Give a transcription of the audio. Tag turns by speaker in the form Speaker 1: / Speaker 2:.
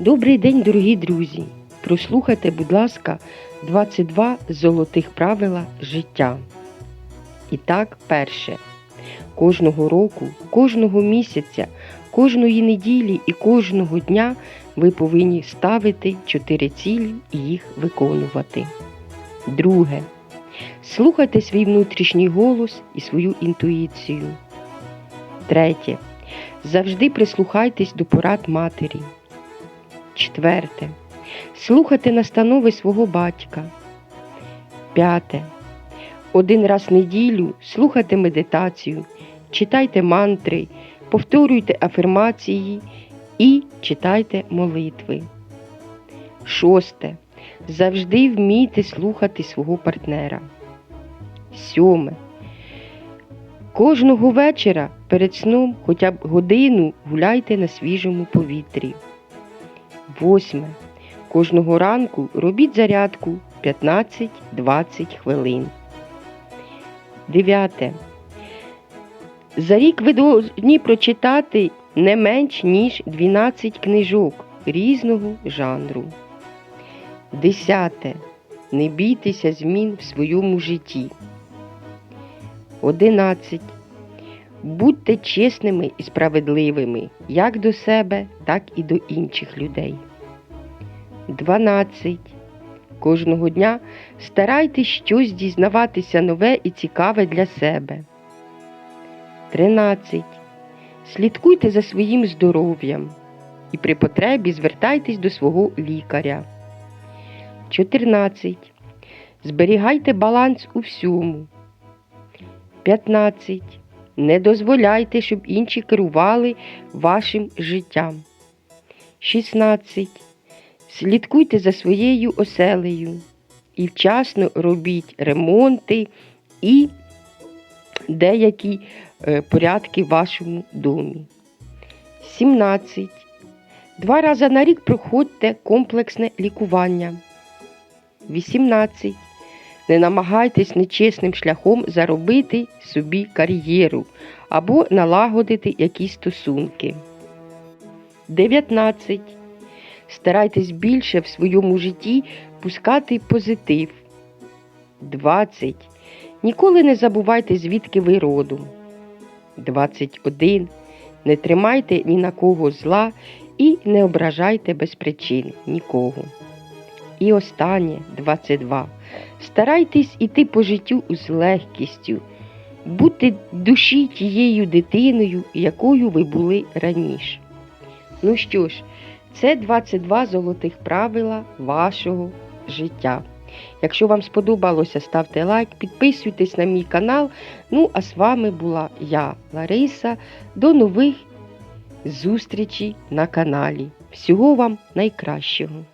Speaker 1: Добрий день, дорогі друзі! Прослухайте, будь ласка, 22 золотих правила життя. І так, перше. Кожного року, кожного місяця, кожної неділі і кожного дня ви повинні ставити чотири цілі і їх виконувати. Друге. Слухайте свій внутрішній голос і свою інтуїцію. Третє. Завжди прислухайтесь до порад матері. Четверте. Слухайте настанови свого батька. П'яте. Один раз в неділю слухайте медитацію, читайте мантри, повторюйте афірмації і читайте молитви. Шосте. Завжди вмійте слухати свого партнера. Сьоме. Кожного вечора перед сном хоча б годину гуляйте на свіжому повітрі. Восьме. Кожного ранку робіть зарядку 15-20 хвилин. Дев'яте. За рік ви повинні прочитати не менш ніж 12 книжок різного жанру. Десяте. Не бійтеся змін в своєму житті. 11. Будьте чесними і справедливими як до себе, так і до інших людей. 12. Кожного дня старайтесь щось дізнаватися нове і цікаве для себе. 13. Слідкуйте за своїм здоров'ям і при потребі звертайтесь до свого лікаря. 14. Зберігайте баланс у всьому. 15. Не дозволяйте, щоб інші керували вашим життям. 16. Слідкуйте за своєю оселею і вчасно робіть ремонти і деякі е, порядки в вашому домі. 17. Два рази на рік проходьте комплексне лікування. 18. Не намагайтесь нечесним шляхом заробити собі кар'єру або налагодити якісь стосунки. 19. Старайтесь більше в своєму житті пускати позитив. 20. Ніколи не забувайте, звідки ви родом. 21. Не тримайте ні на кого зла і не ображайте без причин нікого. І останнє 22. Старайтесь іти по життю з легкістю, будьте душі тією дитиною, якою ви були раніше. Ну що ж, це 22 золотих правила вашого життя. Якщо вам сподобалося, ставте лайк, підписуйтесь на мій канал. Ну, а з вами була я, Лариса. До нових зустрічей на каналі. Всього вам найкращого!